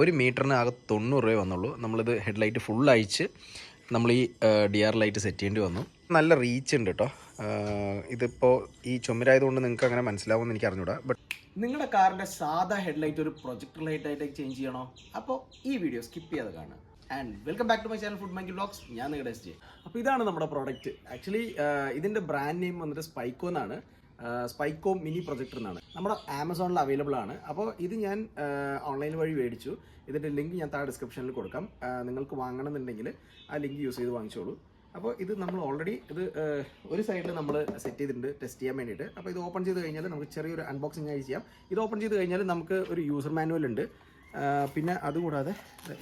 ഒരു മീറ്ററിന് ആകെ തൊണ്ണൂറ് രൂപ വന്നുള്ളൂ. നമ്മളിത് ഹെഡ്ലൈറ്റ് ഫുൾ അയച്ച് നമ്മൾ ഈ ഡി ആർ ലൈറ്റ് സെറ്റ് ചെയ്യേണ്ടി വന്നു. നല്ല റീച്ച് ഉണ്ട് കേട്ടോ ഇതിപ്പോൾ ഈ ചുമരായതുകൊണ്ട് നിങ്ങൾക്ക് അങ്ങനെ മനസ്സിലാവുമെന്ന് എനിക്ക് അറിഞ്ഞൂടാ. ബട്ട് നിങ്ങളുടെ കാറിന്റെ സാധാ ഹെഡ്ലൈറ്റ് ഒരു പ്രൊജക്ടർ ലൈറ്റ് ആയിട്ട് ചേഞ്ച് ചെയ്യണോ? അപ്പോൾ ഈ വീഡിയോ സ്കിപ്പ് ചെയ്യാതെ കാണുക. And welcome back to my channel food Mikey blogs ഞാൻ നിങ്ങളുടെ എസ് ജെ അപ്പോൾ ഇതാണ് നമ്മുടെ പ്രോഡക്റ്റ് ആക്ച്വലി ഇതിന്റെ ബ്രാൻഡ് നെയിം വന്നിട്ട് സ്പൈക്കോ എന്നാണ്. സ്പൈക്കോ മിനി പ്രൊജക്ടർ എന്നാണ്. നമ്മുടെ ആമസോണിൽ അവൈലബിൾ ആണ്. അപ്പോൾ ഇത് ഞാൻ ഓൺലൈൻ വഴി മേടിച്ചു. ഇതിന്റെ ലിങ്ക് ഞാൻ താഴെ ഡിസ്ക്രിപ്ഷനിൽ കൊടുക്കാം. നിങ്ങൾക്ക് വാങ്ങണമെന്നുണ്ടെങ്കിൽ ആ ലിങ്ക് യൂസ് ചെയ്ത് വാങ്ങിച്ചോളൂ. അപ്പോൾ ഇത് നമ്മൾ ഓൾറെഡി ഇത് ഒരു സൈഡിൽ നമ്മൾ സെറ്റ് ചെയ്തിട്ടുണ്ട് ടെസ്റ്റ് ചെയ്യാൻ വേണ്ടിയിട്ട്. അപ്പോൾ ഇത് ഓപ്പൺ ചെയ്ത് കഴിഞ്ഞാൽ നമുക്ക് ചെറിയൊരു അൺബോക്സിംഗ് ആയി ചെയ്യാം. ഇത് ഓപ്പൺ ചെയ്ത് കഴിഞ്ഞാൽ നമുക്ക് ഒരു യൂസർ മാനുവൽ ഉണ്ട്. പിന്നെ അതുകൂടാതെ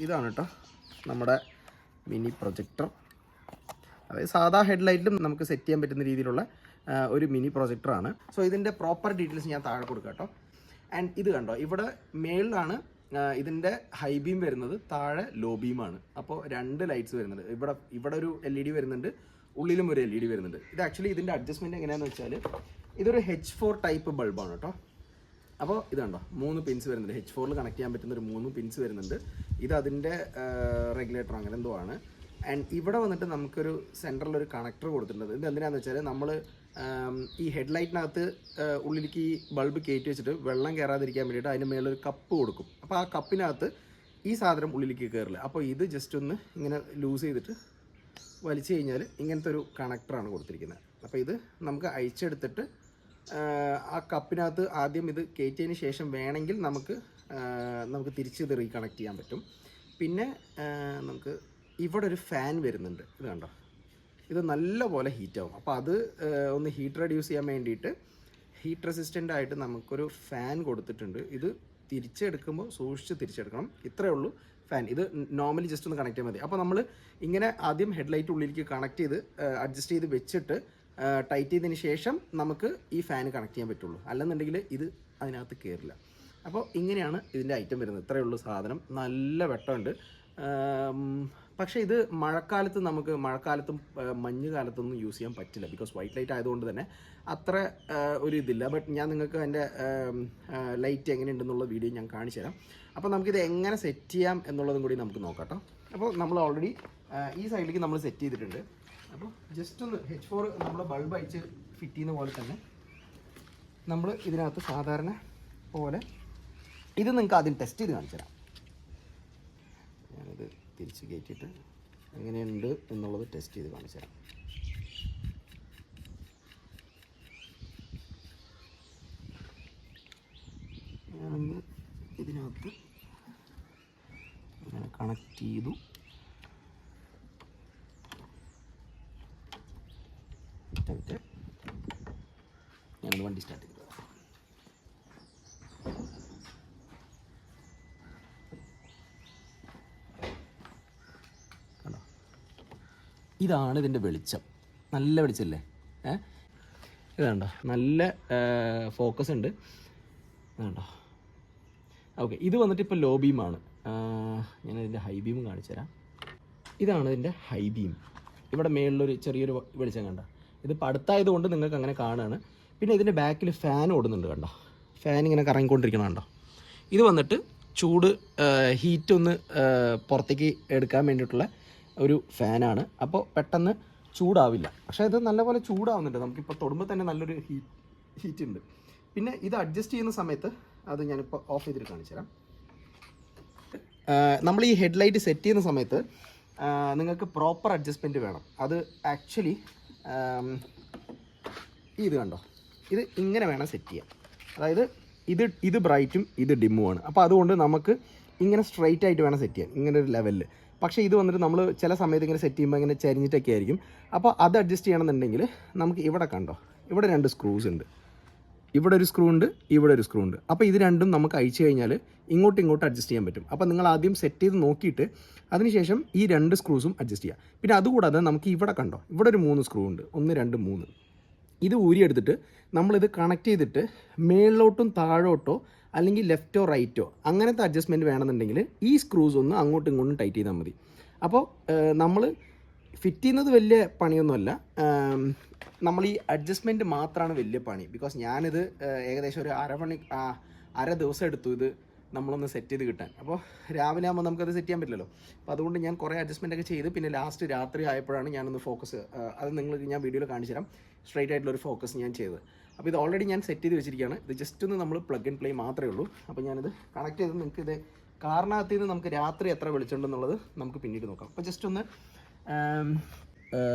ഇതാണ് കേട്ടോ നമ്മുടെ മിനി പ്രൊജക്ടർ അതായത് സാധാ ഹെഡ്ലൈറ്റിലും നമുക്ക് സെറ്റ് ചെയ്യാൻ പറ്റുന്ന രീതിയിലുള്ള ഒരു മിനി പ്രൊജക്ടറാണ്. സോ ഇതിന്റെ പ്രോപ്പർ ഡീറ്റെയിൽസ് ഞാൻ താഴെ കൊടുക്കാം കേട്ടോ. ആൻഡ് ഇത് കണ്ടോ ഇവിടെ മേളിലാണ് ഇതിന്റെ ഹൈ ബീം വരുന്നത് താഴെ ലോ ബീമാണ് അപ്പോൾ രണ്ട് ലൈറ്റ്സ് വരുന്നുണ്ട്. ഇവിടെ ഇവിടെ ഒരു എൽ ഇ ഡി വരുന്നുണ്ട് ഉള്ളിലും ഒരു എൽ ഇ ഡി വരുന്നുണ്ട്. ഇത് ആക്ച്വലി ഇതിന്റെ അഡ്ജസ്റ്റ്മെന്റ് എങ്ങനെയാണെന്ന് വെച്ചാൽ ഇതൊരു ഹെച്ച് ഫോർ ടൈപ്പ് ബൾബാണ് കേട്ടോ. അപ്പോൾ ഇത് കണ്ടോ മൂന്ന് പിൻസ് വരുന്നുണ്ട്. ഹെച്ച് ഫോറിൽ കണക്ട് ചെയ്യാൻ പറ്റുന്ന ഒരു മൂന്ന് പിൻസ് വരുന്നുണ്ട്. ഇത് അതിന്റെ റെഗുലേറ്റർ അങ്ങനെ എന്തോ ആണ്. ആൻഡ് ഇവിടെ വന്നിട്ട് നമുക്കൊരു സെന്ററിൽ ഒരു കണക്ടർ കൊടുത്തിട്ടുണ്ട്. ഇത് എന്തിനാണെന്ന് വെച്ചാൽ നമ്മൾ ഈ ഹെഡ്ലൈറ്റിനകത്ത് ഉള്ളിലേക്ക് ഈ ബൾബ് കയറ്റി വെച്ചിട്ട് വെള്ളം കയറാതിരിക്കാൻ വേണ്ടിയിട്ട് അതിന്റെ മേലൊരു കപ്പ് കൊടുക്കും. അപ്പോൾ ആ കപ്പിനകത്ത് ഈ സാധനം ഉള്ളിലേക്ക് കയറില്ല അപ്പോൾ ഇത് ജസ്റ്റ് ഒന്ന് ഇങ്ങനെ ലൂസ് ചെയ്തിട്ട് വലിച്ചു കഴിഞ്ഞാൽ ഇങ്ങനത്തെ ഒരു കണക്ടറാണ് കൊടുത്തിരിക്കുന്നത്. അപ്പോൾ ഇത് നമുക്ക് അയച്ചെടുത്തിട്ട് ആ കപ്പിനകത്ത് ആദ്യം ഇത് കയറ്റിയതിന് ശേഷം വേണമെങ്കിൽ നമുക്ക് നമുക്ക് തിരിച്ച് ഇത് റീകണക്ട് ചെയ്യാൻ പറ്റും. പിന്നെ നമുക്ക് ഇവിടെ ഒരു ഫാൻ വരുന്നുണ്ട്. ഇത് കണ്ടോ? ഇത് നല്ലപോലെ ഹീറ്റ് ആവും. അപ്പോൾ അത് ഒന്ന് ഹീറ്റ് റെഡ്യൂസ് ചെയ്യാൻ വേണ്ടിയിട്ട് ഹീറ്റ് റെസിസ്റ്റന്റ് ആയിട്ട് നമുക്കൊരു ഫാൻ കൊടുത്തിട്ടുണ്ട്. ഇത് തിരിച്ചെടുക്കുമ്പോൾ സൂക്ഷിച്ച് തിരിച്ചെടുക്കണം. ഇത്രയേ ഉള്ളൂ ഫാൻ ഇത് നോർമലി ജസ്റ്റ് ഒന്ന് കണക്ട് ചെയ്യാൻ മതി. അപ്പോൾ നമ്മൾ ഇങ്ങനെ ആദ്യം ഹെഡ്ലൈറ്റ് ഉള്ളിലേക്ക് കണക്ട് ചെയ്ത് അഡ്ജസ്റ്റ് ചെയ്ത് വെച്ചിട്ട് ടൈറ്റ് ചെയ്തതിന് ശേഷം നമുക്ക് ഈ ഫാൻ കണക്ട് ചെയ്യാൻ പറ്റുള്ളൂ. അല്ലെന്നുണ്ടെങ്കിൽ ഇത് അതിനകത്ത് കയറില്ല അപ്പോൾ ഇങ്ങനെയാണ് ഇതിന്റെ ഐറ്റം വരുന്നത്. ഇത്രയേ ഉള്ളൂ സാധനം. നല്ല വെട്ടമുണ്ട്. പക്ഷേ ഇത് മഴക്കാലത്ത് നമുക്ക് മഴക്കാലത്തും മഞ്ഞ് കാലത്തൊന്നും യൂസ് ചെയ്യാൻ പറ്റില്ല. ബിക്കോസ് വൈറ്റ് ലൈറ്റ് ആയതുകൊണ്ട് തന്നെ അത്ര ഒരു ഇതില്ല. ബട്ട് ഞാൻ നിങ്ങൾക്ക് അതിന്റെ ലൈറ്റ് എങ്ങനെയുണ്ടെന്നുള്ള വീഡിയോ ഞാൻ കാണിച്ചു തരാം. അപ്പോൾ നമുക്കിത് എങ്ങനെ സെറ്റ് ചെയ്യാം എന്നുള്ളതും കൂടി നമുക്ക് നോക്കാം അപ്പോൾ നമ്മൾ ഓൾറെഡി ഈ സൈഡിലേക്ക് നമ്മൾ സെറ്റ് ചെയ്തിട്ടുണ്ട്. അപ്പോൾ ജസ്റ്റ് ഒന്ന് എച്ച് ഫോർ നമ്മൾ ബൾബ് അയച്ച് ഫിറ്റ് ചെയ്യുന്ന പോലെ തന്നെ നമ്മൾ ഇതിനകത്ത് സാധാരണ പോലെ ഇത് നിങ്ങൾക്ക് ആദ്യം ടെസ്റ്റ് ചെയ്ത് കാണിച്ചു തരാം. തിരിച്ച് കയറ്റിയിട്ട് എങ്ങനെയുണ്ട് എന്നുള്ളത് ടെസ്റ്റ് ചെയ്ത് കാണിച്ചു തരാം. ഞാനൊന്ന് ഇതിനകത്ത് അങ്ങനെ കണക്ട് ചെയ്തു. ഞാനൊന്ന് വണ്ടി സ്റ്റാർട്ട് ചെയ്തു കണ്ടോ ഇതാണ് ഇതിന്റെ വെളിച്ചം. നല്ല വെളിച്ചമല്ലേ ഏഹ് ഇതാണ്ടോ നല്ല ഫോക്കസ് ഉണ്ട്. ഇതാണ്ടോ ഓക്കെ ഇത് വന്നിട്ട് ഇപ്പോൾ ലോ ബീമാണ് ഞാൻ ഇതിന്റെ ഹൈ ബീം കാണിച്ചു തരാം. ഇതാണ് ഇതിന്റെ ഹൈ ബീം ഇവിടെ മേളിലൊരു ചെറിയൊരു വെളിച്ചം കണ്ട? ഇതിപ്പോൾ അടുത്തായതുകൊണ്ട് നിങ്ങൾക്ക് അങ്ങനെ കാണുകയാണ് പിന്നെ ഇതിന്റെ ബാക്കിൽ ഫാൻ ഓടുന്നുണ്ട് കണ്ടോ? ഫാൻ ഇങ്ങനെ കറങ്ങിക്കൊണ്ടിരിക്കണം കണ്ടോ? ഇത് വന്നിട്ട് ചൂട് ഹീറ്റ് ഒന്ന് പുറത്തേക്ക് എടുക്കാൻ വേണ്ടിയിട്ടുള്ള ഒരു ഫാനാണ്. അപ്പോൾ പെട്ടെന്ന് ചൂടാവില്ല. പക്ഷേ ഇത് നല്ലപോലെ ചൂടാവുന്നുണ്ട്. നമുക്കിപ്പോൾ തൊടുമ്പോൾ തന്നെ നല്ലൊരു ഹീറ്റ് ഹീറ്റ് ഉണ്ട് പിന്നെ ഇത് അഡ്ജസ്റ്റ് ചെയ്യുന്ന സമയത്ത് അത് ഞാനിപ്പോൾ ഓഫ് ചെയ്തിട്ട് കാണിച്ചു തരാം. നമ്മൾ ഈ ഹെഡ്ലൈറ്റ് സെറ്റ് ചെയ്യുന്ന സമയത്ത് നിങ്ങൾക്ക് പ്രോപ്പർ അഡ്ജസ്റ്റ്മെന്റ് വേണം. അത് ആക്ച്വലി ഇത് കണ്ടോ? ഇത് ഇങ്ങനെ വേണം സെറ്റ് ചെയ്യാൻ. അതായത് ഇത് ഇത് ബ്രൈറ്റും ഇത് ഡിമ്മുമാണ് അപ്പോൾ അതുകൊണ്ട് നമുക്ക് ഇങ്ങനെ സ്ട്രൈറ്റ് ആയിട്ട് വേണം സെറ്റ് ചെയ്യാൻ. ഇങ്ങനെ ഒരു ലെവലിൽ പക്ഷേ ഇത് വന്നിട്ട് നമ്മൾ ചില സമയത്ത് ഇങ്ങനെ സെറ്റ് ചെയ്യുമ്പോൾ ഇങ്ങനെ ചരിഞ്ഞിട്ടൊക്കെ ആയിരിക്കും. അപ്പോൾ അത് അഡ്ജസ്റ്റ് ചെയ്യണമെന്നുണ്ടെങ്കിൽ നമുക്ക് ഇവിടെ കണ്ടോ ഇവിടെ രണ്ട് സ്ക്രൂസ് ഉണ്ട്. ഇവിടെ ഒരു സ്ക്രൂ ഉണ്ട് ഇവിടെ ഒരു സ്ക്രൂ ഉണ്ട്. അപ്പോൾ ഇത് രണ്ടും നമുക്ക് അയച്ചു കഴിഞ്ഞാൽ ഇങ്ങോട്ടും ഇങ്ങോട്ടും അഡ്ജസ്റ്റ് ചെയ്യാൻ പറ്റും. അപ്പോൾ നിങ്ങൾ ആദ്യം സെറ്റ് ചെയ്ത് നോക്കിയിട്ട് അതിനുശേഷം ഈ രണ്ട് സ്ക്രൂസും അഡ്ജസ്റ്റ് ചെയ്യാം. പിന്നെ അതുകൂടാതെ നമുക്ക് ഇവിടെ കണ്ടോ ഇവിടെ ഒരു മൂന്ന് സ്ക്രൂ ഉണ്ട്. ഒന്ന് രണ്ട് മൂന്ന്. ഇത് ഊരിയെടുത്തിട്ട് നമ്മളിത് കണക്ട് ചെയ്തിട്ട് മേളിലോട്ടും താഴോട്ടോ അല്ലെങ്കിൽ ലെഫ്റ്റോ റൈറ്റോ അങ്ങനത്തെ അഡ്ജസ്റ്റ്മെന്റ് വേണമെന്നുണ്ടെങ്കിൽ ഈ സ്ക്രൂസ് ഒന്ന് അങ്ങോട്ടും ഇങ്ങോട്ടും ടൈറ്റ് ചെയ്താൽ മതി. അപ്പോൾ നമ്മൾ ഫിറ്റ് ചെയ്യുന്നത് വലിയ പണിയൊന്നുമല്ല. നമ്മൾ ഈ അഡ്ജസ്റ്റ്മെന്റ് മാത്രമാണ് വലിയ പണി. ബിക്കോസ് ഞാനിത് ഏകദേശം ഒരു അരമണി അര ദിവസം എടുത്തു ഇത് നമ്മളൊന്ന് സെറ്റ് ചെയ്ത് കിട്ടാൻ. അപ്പോൾ രാവിലെ ആകുമ്പോൾ നമുക്കത് സെറ്റ് ചെയ്യാൻ പറ്റില്ലല്ലോ. അപ്പോൾ അതുകൊണ്ട് ഞാൻ കുറേ അഡ്ജസ്റ്റ്മെന്റ് ഒക്കെ ചെയ്ത് പിന്നെ ലാസ്റ്റ് രാത്രി ആയപ്പോഴാണ് ഞാനൊന്ന് ഫോക്കസ് അത് നിങ്ങൾക്ക് ഞാൻ വീഡിയോയിൽ കാണിച്ചു തരാം സ്ട്രൈറ്റ് ആയിട്ടുള്ള ഒരു ഫോക്കസ് ഞാൻ ചെയ്തത്. അപ്പോൾ ഇത് ഓൾറെഡി ഞാൻ സെറ്റ് ചെയ്ത് വെച്ചിരിക്കുകയാണ്. ഇത് ജസ്റ്റ് ഒന്ന് നമ്മൾ പ്ലഗ് ആൻഡ് പ്ലേ മാത്രമേ ഉള്ളൂ. അപ്പോൾ ഞാനിത് കണക്ട് ചെയ്ത് നിങ്ങൾക്ക് ഇത് കാറിനകത്ത് നിന്ന് നമുക്ക് രാത്രി എത്ര വെളിച്ചുണ്ടെന്നുള്ളത് നമുക്ക് പിന്നീട് നോക്കാം. അപ്പോൾ ജസ്റ്റ് ഒന്ന്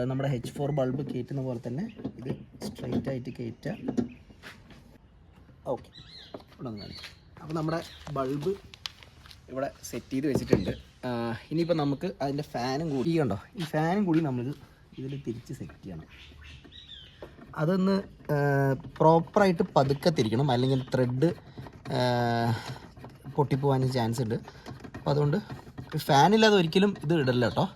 നമ്മുടെ എച്ച് ഫോർ ബൾബ് കയറ്റുന്ന പോലെ തന്നെ ഇത് സ്ട്രൈറ്റ് ആയിട്ട് കയറ്റുക ഓക്കെ ഇവിടെ ഒന്ന് അപ്പോൾ നമ്മുടെ ബൾബ് ഇവിടെ സെറ്റ് ചെയ്ത് വെച്ചിട്ടുണ്ട്. ഇനിയിപ്പോൾ നമുക്ക് അതിന്റെ ഫാനും കൂടി ഈ ഈ ഫാനും കൂടി നമ്മൾ ഇതിൽ തിരിച്ച് സെറ്റ് ചെയ്യണം. അതൊന്ന് പ്രോപ്പറായിട്ട് പതുക്കെ തിരിക്കണം അല്ലെങ്കിൽ ത്രെഡ് പൊട്ടിപ്പോവാൻ ചാൻസ് ഉണ്ട്. അപ്പോൾ അതുകൊണ്ട് ഫാനില്ലാതെ ഒരിക്കലും ഇത് ഇടല്ല കേട്ടോ.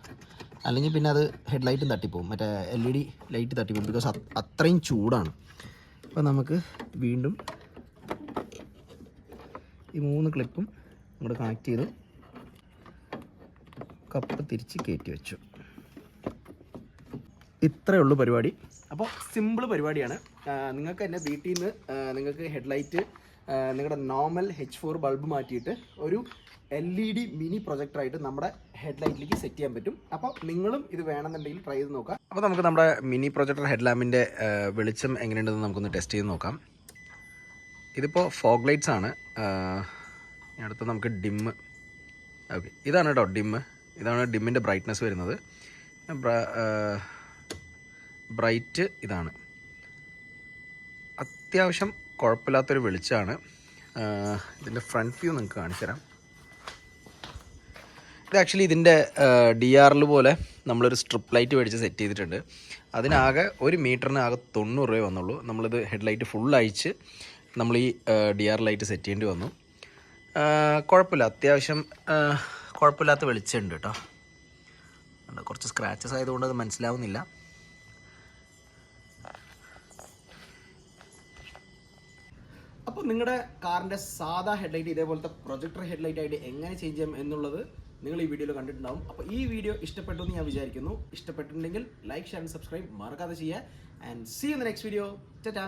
അല്ലെങ്കിൽ പിന്നെ അത് ഹെഡ് ലൈറ്റും തട്ടിപ്പോവും. മറ്റേ എൽ ഇ ഡി ലൈറ്റ് തട്ടിപ്പോവും. ബിക്കോസ് അത്രയും ചൂടാണ്. അപ്പോൾ നമുക്ക് വീണ്ടും ഈ മൂന്ന് ക്ലിപ്പും നമ്മൾ കണക്ട് ചെയ്ത് കപ്പ് തിരിച്ച് കയറ്റി വെച്ചു. ഇത്രയേ ഉള്ളൂ പരിപാടി. അപ്പോൾ സിമ്പിൾ പരിപാടിയാണ്. നിങ്ങൾക്ക് തന്നെ വീട്ടിൽ നിന്ന് നിങ്ങൾക്ക് ഹെഡ്ലൈറ്റ് നിങ്ങളുടെ നോർമൽ എച്ച് ഫോർ ബൾബ് മാറ്റിയിട്ട് ഒരു എൽ ഇ ഡി മിനി പ്രൊജക്ടറായിട്ട് നമ്മുടെ ഹെഡ്ലൈറ്റിലേക്ക് സെറ്റ് ചെയ്യാൻ പറ്റും. അപ്പോൾ നിങ്ങളും ഇത് വേണമെന്നുണ്ടെങ്കിൽ ട്രൈ ചെയ്ത് നോക്കാം. അപ്പോൾ നമുക്ക് നമ്മുടെ മിനി പ്രൊജക്ടർ ഹെഡ് ലാമ്പിന്റെ വെളിച്ചം എങ്ങനെയുണ്ടെന്ന് നമുക്കൊന്ന് ടെസ്റ്റ് ചെയ്ത് നോക്കാം. ഇതിപ്പോൾ ഫോഗ് ലൈറ്റ്സ് ആണ്. അടുത്ത് നമുക്ക് ഡിം ഓക്കെ ഇതാണ് കേട്ടോ ഡിം ഇതാണ് ഡിമ്മിന്റെ ബ്രൈറ്റ്നസ് വരുന്നത്. ബ്രൈറ്റ് ഇതാണ്. അത്യാവശ്യം കുഴപ്പമില്ലാത്തൊരു വെളിച്ചമാണ്. ഇതിന്റെ ഫ്രണ്ട് വ്യൂ നിങ്ങൾക്ക് കാണിച്ചു തരാം ഇത് ആക്ച്വലി ഇതിന്റെ ഡി ആറിൽ പോലെ നമ്മളൊരു സ്ട്രിപ്പ് ലൈറ്റ് മേടിച്ച് സെറ്റ് ചെയ്തിട്ടുണ്ട്. അതിനാകെ ഒരു മീറ്ററിന് ആകെ തൊണ്ണൂറ് രൂപ വന്നുള്ളൂ. നമ്മളിത് ഹെഡ് ലൈറ്റ് ഫുൾ അയച്ച് നമ്മൾ ഈ ഡി ആർ ലൈറ്റ് സെറ്റ് ചെയ്യേണ്ടി വന്നു. കുഴപ്പമില്ല. അത്യാവശ്യം കുഴപ്പമില്ലാത്ത വെളിച്ചമുണ്ട് കേട്ടോ. കുറച്ച് സ്ക്രാച്ചസ് ആയതുകൊണ്ട് അത് മനസ്സിലാവുന്നില്ല. അപ്പോൾ നിങ്ങളുടെ കാറിന്റെ സാധാ ഹെഡ്ലൈറ്റ് ഇതേപോലത്തെ പ്രൊജക്ടർ ഹെഡ്ലൈറ്റ് ആയിട്ട് എങ്ങനെ ചേഞ്ച് ചെയ്യാം എന്നുള്ളത് നിങ്ങൾ ഈ വീഡിയോയിൽ കണ്ടിട്ടുണ്ടാവും. അപ്പോൾ ഈ വീഡിയോ ഇഷ്ടപ്പെട്ടു എന്ന് ഞാൻ വിചാരിക്കുന്നു. ഇഷ്ടപ്പെട്ടിട്ടുണ്ടെങ്കിൽ ലൈക്ക് ഷെയർ സബ്സ്ക്രൈബ് മറക്കാതെ ചെയ്യുക. And see in the next video tata